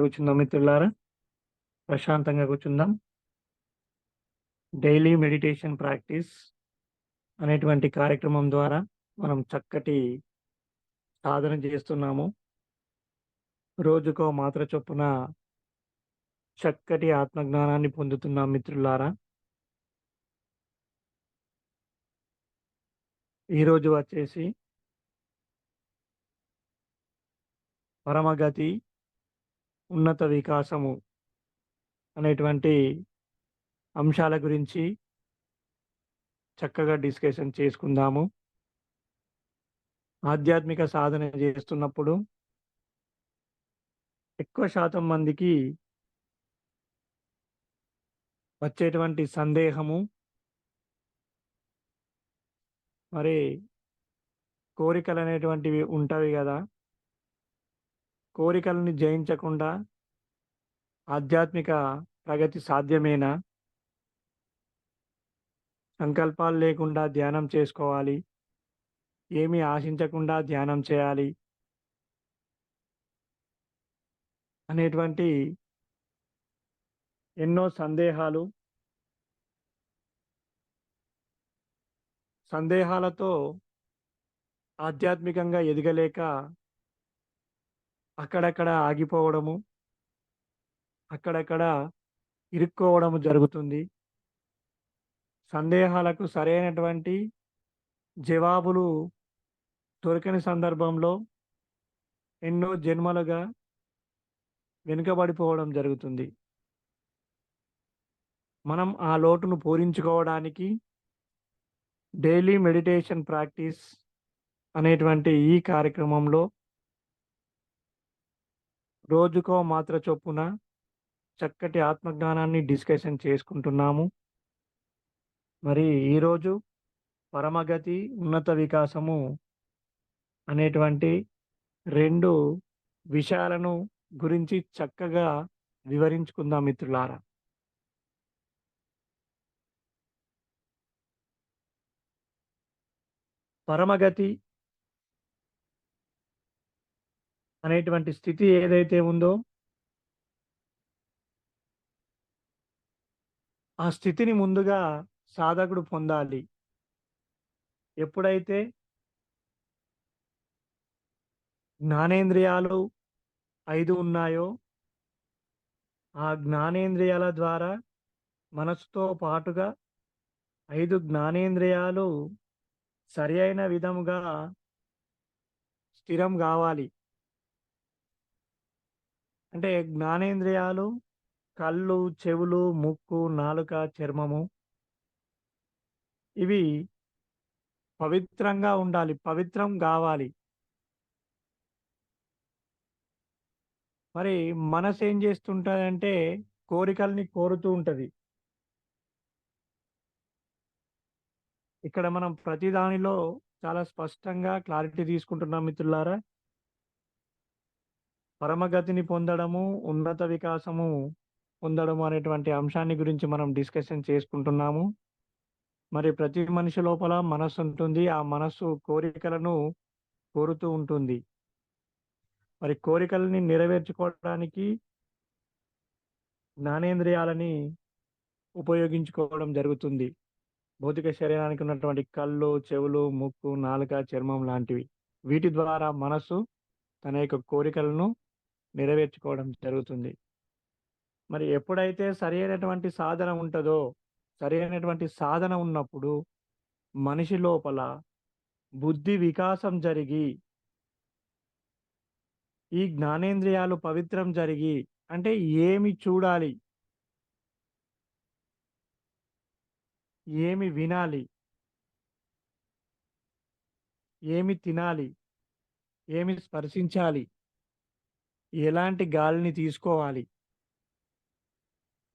కూర్చుందాం మిత్రులారా. ప్రశాంతంగా కూర్చుందాం. డైలీ మెడిటేషన్ ప్రాక్టీస్ అనేటువంటి కార్యక్రమం ద్వారా మనం చక్కటి సాధన చేస్తున్నాము. రోజుకో మాత్ర చొప్పున చక్కటి ఆత్మజ్ఞానాన్ని పొందుతున్నాం మిత్రులారా. ఈరోజు వచ్చేసి పరమగతి ఉన్నత వికాసము అనేటువంటి అంశాల గురించి చక్కగా డిస్కషన్ చేసుకుందాము. ఆధ్యాత్మిక సాధన చేస్తున్నప్పుడు ఎక్కువ శాతం మందికి వచ్చేటువంటి సందేహము మరి కోరికలు అనేటువంటివి ఉంటవి కదా. కోరికలను జయించకుండా ఆధ్యాత్మిక ప్రగతి సాధ్యమేనా? సంకల్పాలు లేకుండా ధ్యానం చేసుకోవాలి. ఏమీ ఆశించకుండా ధ్యానం చేయాలి. అనేటువంటి ఎన్నో సందేహాలు సందేహాలతో ఆధ్యాత్మికంగా ఎదగలేక అక్కడక్కడ ఆగిపోవడము అక్కడక్కడ ఇరుక్కోవడము జరుగుతుంది. సందేహాలకు సరైనటువంటి జవాబులు దొరకని సందర్భంలో ఎన్నో జన్మలుగా వెనుకబడిపోవడం జరుగుతుంది. మనం ఆ లోటును పూరించుకోవడానికి డైలీ మెడిటేషన్ ప్రాక్టీస్ అనేటువంటి ఈ కార్యక్రమంలో రోజుకో మాత్ర చొప్పున చక్కటి ఆత్మజ్ఞానాన్ని డిస్కషన్ చేసుకుంటున్నాము. మరి ఈరోజు పరమగతి ఉన్నత వికాసము అనేటువంటి రెండు విషయాలను గురించి చక్కగా వివరించుకుందాం మిత్రులారా? పరమగతి అనేటువంటి స్థితి ఏదైతే ఉందో ఆ స్థితిని ముందుగా సాధకుడు పొందాలి. ఎప్పుడైతే జ్ఞానేంద్రియాలు ఐదు ఉన్నాయో ఆ జ్ఞానేంద్రియాల ద్వారా మనసుతో పాటుగా ఐదు జ్ఞానేంద్రియాలు సరి అయిన విధముగా స్థిరం కావాలి. అంటే జ్ఞానేంద్రియాలు కళ్ళు చెవులు ముక్కు నాలుక చర్మము ఇవి పవిత్రంగా ఉండాలి పవిత్రం కావాలి. మరి మనసు ఏం చేస్తుంటదంటే కోరికల్ని కోరుతూ ఉంటది. ఇక్కడ మనం ప్రతి దానిలో చాలా స్పష్టంగా క్లారిటీ తీసుకుంటున్నాం మిత్రులారా. పరమగతిని పొందడము ఉన్నత వికాసము పొందడము అనేటువంటి అంశాన్ని గురించి మనం డిస్కషన్ చేసుకుంటున్నాము. మరి ప్రతి మనిషి లోపల మనస్సు ఉంటుంది. ఆ మనస్సు కోరికలను కోరుతూ ఉంటుంది. మరి కోరికలని నెరవేర్చుకోవడానికి జ్ఞానేంద్రియాలని ఉపయోగించుకోవడం జరుగుతుంది. భౌతిక శరీరానికి ఉన్నటువంటి కళ్ళు చెవులు ముక్కు నాలుక చర్మం లాంటివి. వీటి ద్వారా మనసు తన యొక్క కోరికలను నెరవేర్చుకోవడం జరుగుతుంది. మరి ఎప్పుడైతే సరి అయినటువంటి సాధన ఉంటుందో సరి అయినటువంటి సాధన ఉన్నప్పుడు మనిషి లోపల బుద్ధి వికాసం జరిగి ఈ జ్ఞానేంద్రియాలు పవిత్రం జరిగి అంటే ఏమి చూడాలి? ఏమి వినాలి? ఏమి తినాలి? ఏమి స్పర్శించాలి? ఎలాంటి గాలిని తీసుకోవాలి?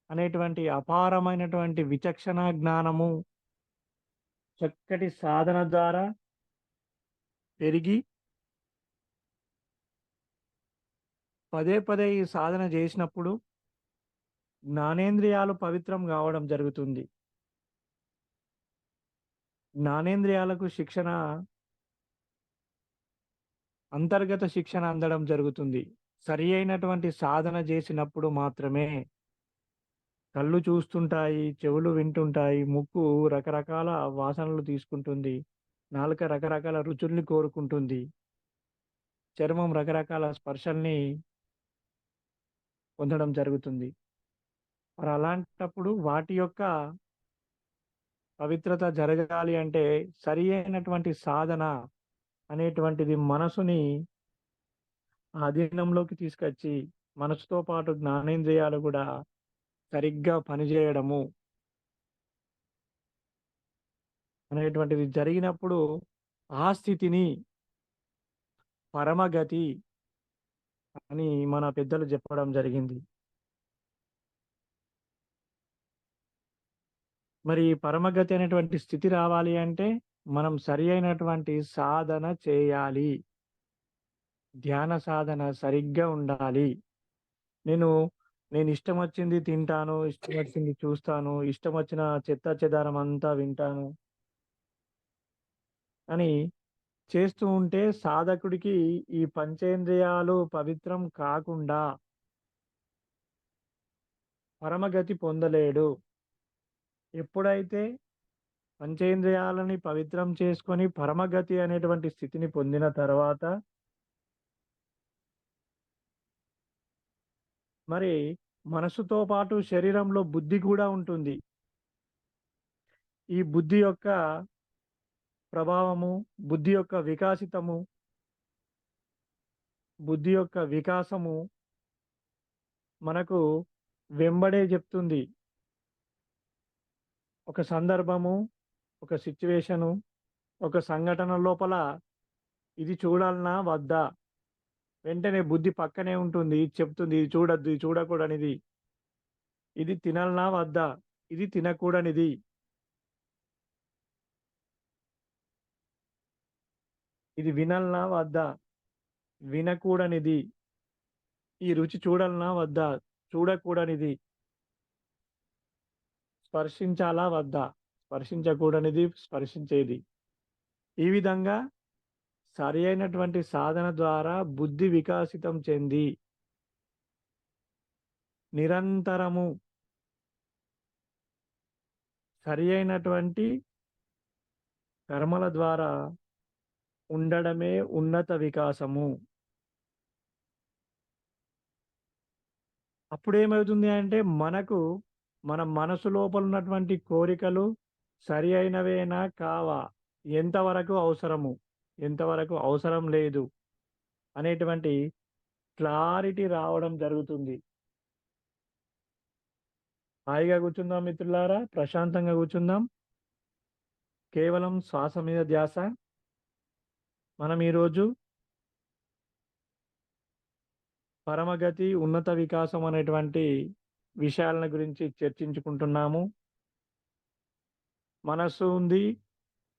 అనేటువంటి అపారమైనటువంటి విచక్షణ జ్ఞానము చక్కటి సాధన ద్వారా పెరిగి పదే పదే ఈ సాధన చేసినప్పుడు జ్ఞానేంద్రియాలు పవిత్రం కావడం జరుగుతుంది. జ్ఞానేంద్రియాలకు శిక్షణ అంతర్గత శిక్షణ అందడం జరుగుతుంది. సరి అయినటువంటి సాధన చేసినప్పుడు మాత్రమే కళ్ళు చూస్తుంటాయి, చెవులు వింటుంటాయి, ముక్కు రకరకాల వాసనలు తీసుకుంటుంది, నాలుక రకరకాల రుచుల్ని కోరుకుంటుంది. చర్మం రకరకాల స్పర్శల్ని పొందడం జరుగుతుంది. మరి అలాంటప్పుడు వాటి యొక్క పవిత్రత జరగాలి అంటే సరి అయినటువంటి సాధన అనేటువంటిది మనసుని ఆధీనంలోకి తీసుకొచ్చి మనసుతో పాటు జ్ఞానేంద్రియాలు కూడా సరిగ్గా పనిచేయడము అనేటువంటిది జరిగినప్పుడు ఆ స్థితిని పరమగతి అని మన పెద్దలు చెప్పడం జరిగింది. మరి పరమగతి అనేటువంటి స్థితి రావాలి అంటే మనం సరి అయినటువంటి సాధన చేయాలి. ధ్యాన సాధన సరిగ్గా ఉండాలి. నేను నేను ఇష్టం వచ్చింది తింటాను, ఇష్టం వచ్చింది చూస్తాను, ఇష్టం వచ్చిన చెత్త చెదారం అంతా వింటాను. అని చేస్తూ ఉంటే సాధకుడికి ఈ పంచేంద్రియాలు పవిత్రం కాకుండా పరమగతి పొందలేడు. ఎప్పుడైతే పంచేంద్రియాలని పవిత్రం చేసుకొని పరమగతి అనేటువంటి స్థితిని పొందిన తర్వాత మరి మనసుతో పాటు శరీరంలో బుద్ధి కూడా ఉంటుంది. ఈ బుద్ధి యొక్క ప్రభావము, బుద్ధి యొక్క వికాసితము బుద్ధి యొక్క వికాసము మనకు వెంబడే చెప్తుంది. ఒక సందర్భము, ఒక సిచ్యువేషను ఒక సంఘటన లోపల ఇది చూడాలనా? వద్దా? వెంటనే బుద్ధి పక్కనే ఉంటుంది. చెప్తుంది ఇది చూడద్దు ఇది చూడకూడనిది. ఇది తినాలనా? వద్దా? ఇది తినకూడనిది. ఇది వినాలనా? వద్దా? వినకూడనిది. ఈ రుచి చూడాలనా? వద్దా? చూడకూడనిది. స్పర్శించాలా? వద్దా? స్పర్శించకూడనిది, స్పర్శించేది. ఈ విధంగా సరి అయినటువంటి సాధన ద్వారా బుద్ధి వికాసితం చెంది నిరంతరము సరి అయినటువంటి కర్మల ద్వారా ఉండడమే ఉన్నత వికాసము. అప్పుడేమవుతుంది అంటే మనకు మన మనసు లోపల ఉన్నటువంటి కోరికలు సరి అయినవేనా? కావా? ఎంతవరకు అవసరము? ఎంతవరకు అవసరం లేదు? అనేటువంటి క్లారిటీ రావడం జరుగుతుంది. హాయిగా కూర్చుందాం మిత్రులారా. ప్రశాంతంగా కూర్చుందాం. కేవలం శ్వాస మీద ధ్యాస. మనం ఈరోజు పరమగతి, ఉన్నత వికాసం అనేటువంటి విషయాలను గురించి చర్చించుకుంటున్నాము. మనస్సు ఉంది,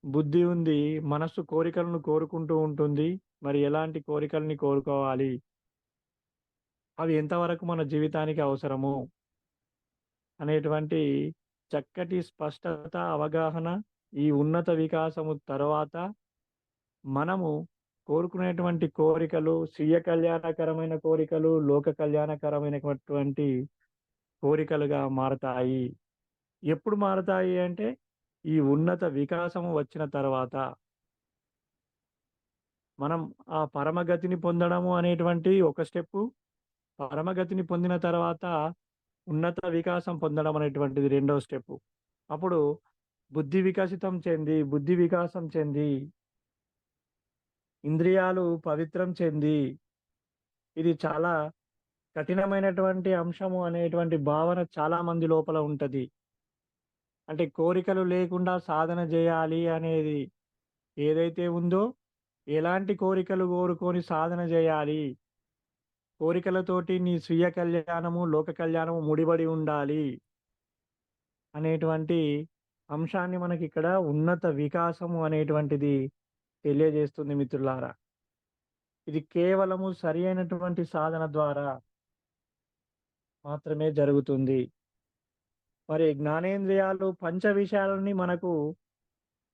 బుద్ధి ఉంది. మనస్సు కోరికలను కోరుకుంటూ ఉంటుంది. మరి ఎలాంటి కోరికల్ని కోరుకోవాలి? అవి ఎంతవరకు మన జీవితానికి అవసరము? అనేటువంటి చక్కటి స్పష్టత, అవగాహన ఈ ఉన్నత వికాసము తర్వాత మనము కోరుకునేటువంటి కోరికలు స్వీయ కళ్యాణకరమైన కోరికలు, లోక కళ్యాణకరమైనటువంటి కోరికలుగా మారతాయి. ఎప్పుడు మారతాయి అంటే ఈ ఉన్నత వికాసము వచ్చిన తర్వాత. మనం ఆ పరమగతిని పొందడము అనేటువంటి ఒక స్టెప్పు. పరమగతిని పొందిన తర్వాత ఉన్నత వికాసం పొందడం అనేటువంటిది రెండో స్టెప్ అప్పుడు బుద్ధి వికసితం చెంది, బుద్ధి వికాసం చెంది ఇంద్రియాలు పవిత్రం చెంది ఇది చాలా కఠినమైనటువంటి అంశము అనేటువంటి భావన చాలా మంది లోపల ఉంటది. అంటే కోరికలు లేకుండా సాధన చేయాలి అనేది ఏదైతే ఉందో, ఎలాంటి కోరికలు కోరుకొని సాధన చేయాలి కోరికలతోటి నీ స్వీయ కళ్యాణము, లోక కళ్యాణము ముడిపడి ఉండాలి. అనేటువంటి అంశాన్ని మనకిక్కడ ఉన్నత వికాసము అనేటువంటిది తెలియజేస్తుంది మిత్రులారా. ఇది కేవలము సరి అయినటువంటి సాధన ద్వారా మాత్రమే జరుగుతుంది. మరి జ్ఞానేంద్రియాలు పంచ విషయాలని మనకు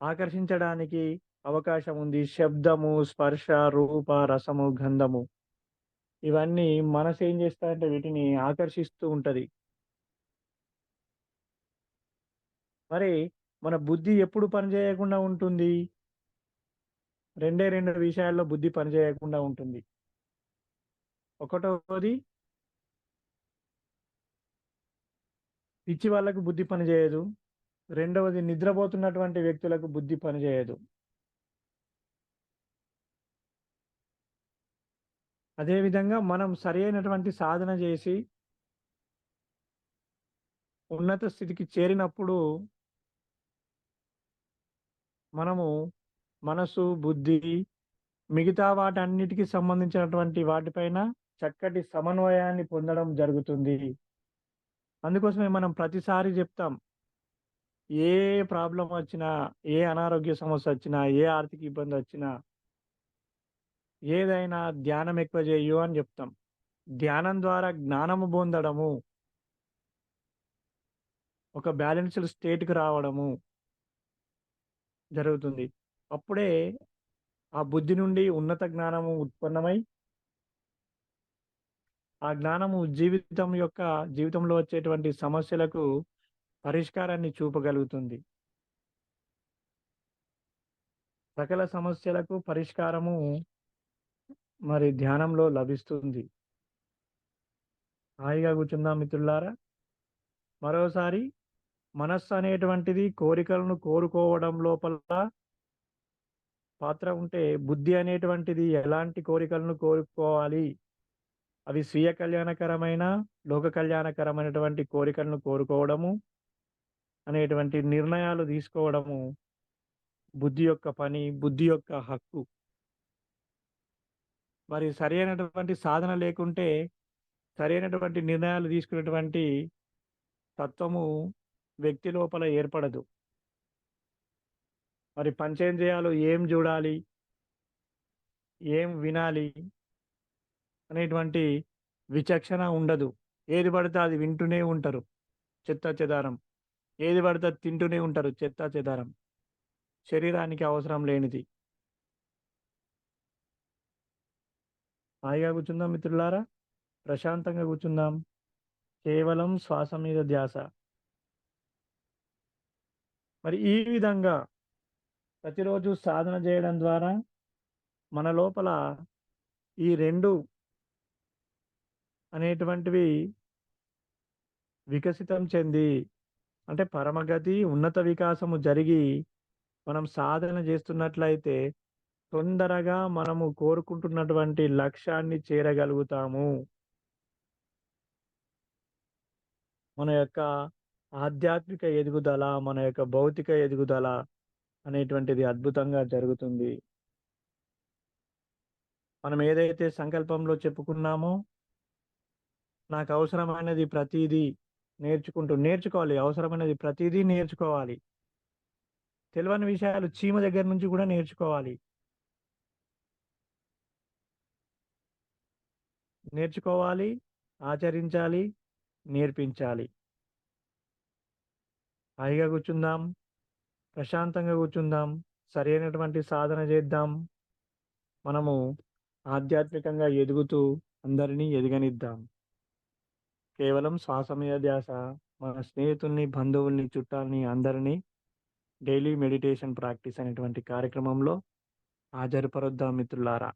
ఆకర్షించడానికి అవకాశం ఉంది. శబ్దము, స్పర్శ, రూప, రసము, గంధము. ఇవన్నీ మనసు ఏం చేస్తారంటే వీటిని ఆకర్షిస్తూ ఉంటది. మరి మన బుద్ధి ఎప్పుడు పనిచేయకుండా ఉంటుంది? రెండే రెండు విషయాల్లో బుద్ధి పనిచేయకుండా ఉంటుంది. ఒకటోది పిచ్చి వాళ్ళకు బుద్ధి పనిచేయదు రెండవది నిద్రపోతున్నటువంటి వ్యక్తులకు బుద్ధి పనిచేయదు అదేవిధంగా మనం సరి అయినటువంటి సాధన చేసి ఉన్నత స్థితికి చేరినప్పుడు మనము మనసు, బుద్ధి మిగతా వాటన్నిటికి సంబంధించినటువంటి వాటిపైన చక్కటి సమన్వయాన్ని పొందడం జరుగుతుంది. అందుకోసమే మనం ప్రతిసారి చెప్తాం. ఏ ప్రాబ్లం వచ్చినా, ఏ అనారోగ్య సమస్య వచ్చినా, ఏ ఆర్థిక ఇబ్బంది వచ్చినా ఏదైనా ధ్యానం ఎక్కువ చేయు అని చెప్తాం. ధ్యానం ద్వారా జ్ఞానము పొందడము. ఒక బ్యాలెన్స్‌డ్ స్టేట్‌కి రావడము. జరుగుతుంది. అప్పుడే ఆ బుద్ధి నుండి ఉన్నత జ్ఞానము ఉత్పన్నమై ఆ జ్ఞానము జీవితం యొక్క జీవితంలో వచ్చేటువంటి సమస్యలకు పరిష్కారాన్ని చూపగలుగుతుంది. సకల సమస్యలకు పరిష్కారము మరి ధ్యానంలో లభిస్తుంది. హాయిగా కూర్చుందాం మిత్రులారా. మరోసారి మనస్సు అనేటువంటిది కోరికలను కోరుకోవడం లోపల పాత్ర ఉంటే, బుద్ధి అనేటువంటిది ఎలాంటి కోరికలను కోరుకోవాలి? అవి స్వీయ కళ్యాణకరమైన, లోక కళ్యాణకరమైనటువంటి కోరికలను కోరుకోవడము అనేటువంటి నిర్ణయాలు తీసుకోవడము బుద్ధి యొక్క పని, బుద్ధి యొక్క హక్కు. మరి సరైనటువంటి సాధన లేకుంటే, సరైనటువంటి నిర్ణయాలు తీసుకునేటువంటి తత్వము వ్యక్తి లోపల ఏర్పడదు. మరి పంచేంద్రియాలు ఏం చూడాలి ఏం వినాలి? అనేటువంటి విచక్షణ ఉండదు. ఏది పడితే అది వింటూనే ఉంటారు. చెత్త చెదారం ఏది పడితే తింటూనే ఉంటారు. చెత్త చెదారం శరీరానికి అవసరం లేనిది. హాయిగా కూర్చుందాం మిత్రులారా. ప్రశాంతంగా కూర్చుందాం. కేవలం శ్వాస మీద ధ్యాస. మరి ఈ విధంగా ప్రతిరోజు సాధన చేయడం ద్వారా మన లోపల ఈ రెండు అనేటువంటివి వికసితం చెంది అంటే పరమగతి, ఉన్నత వికాసము జరిగి మనం సాధన చేస్తున్నట్లయితే తొందరగా మనము కోరుకుంటున్నటువంటి లక్ష్యాన్ని చేరగలుగుతాము. మన యొక్క ఆధ్యాత్మిక ఎదుగుదల, మన యొక్క భౌతిక ఎదుగుదల అనేటువంటిది అద్భుతంగా జరుగుతుంది. మనం ఏదైతే సంకల్పంలో చెప్పుకున్నామో నాకు అవసరమైనది ప్రతీదీ నేర్చుకుంటూ నేర్చుకోవాలి. అవసరమైనది ప్రతీదీ నేర్చుకోవాలి. తెలియని విషయాలు చీమ దగ్గర నుంచి కూడా నేర్చుకోవాలి. నేర్చుకోవాలి, ఆచరించాలి, నేర్పించాలి. హాయిగా కూర్చుందాం. ప్రశాంతంగా కూర్చుందాం. సరైనటువంటి సాధన చేద్దాం. మనము ఆధ్యాత్మికంగా ఎదుగుతూ అందరినీ ఎదగనిద్దాం. కేవలం శ్వాస మీద ధ్యాస. మన స్నేహితుల్ని, బంధువుల్ని, చుట్టాలని అందరినీ డైలీ మెడిటేషన్ ప్రాక్టీస్ అనేటువంటి కార్యక్రమంలో హాజరుపరుద్దాం మిత్రులారా.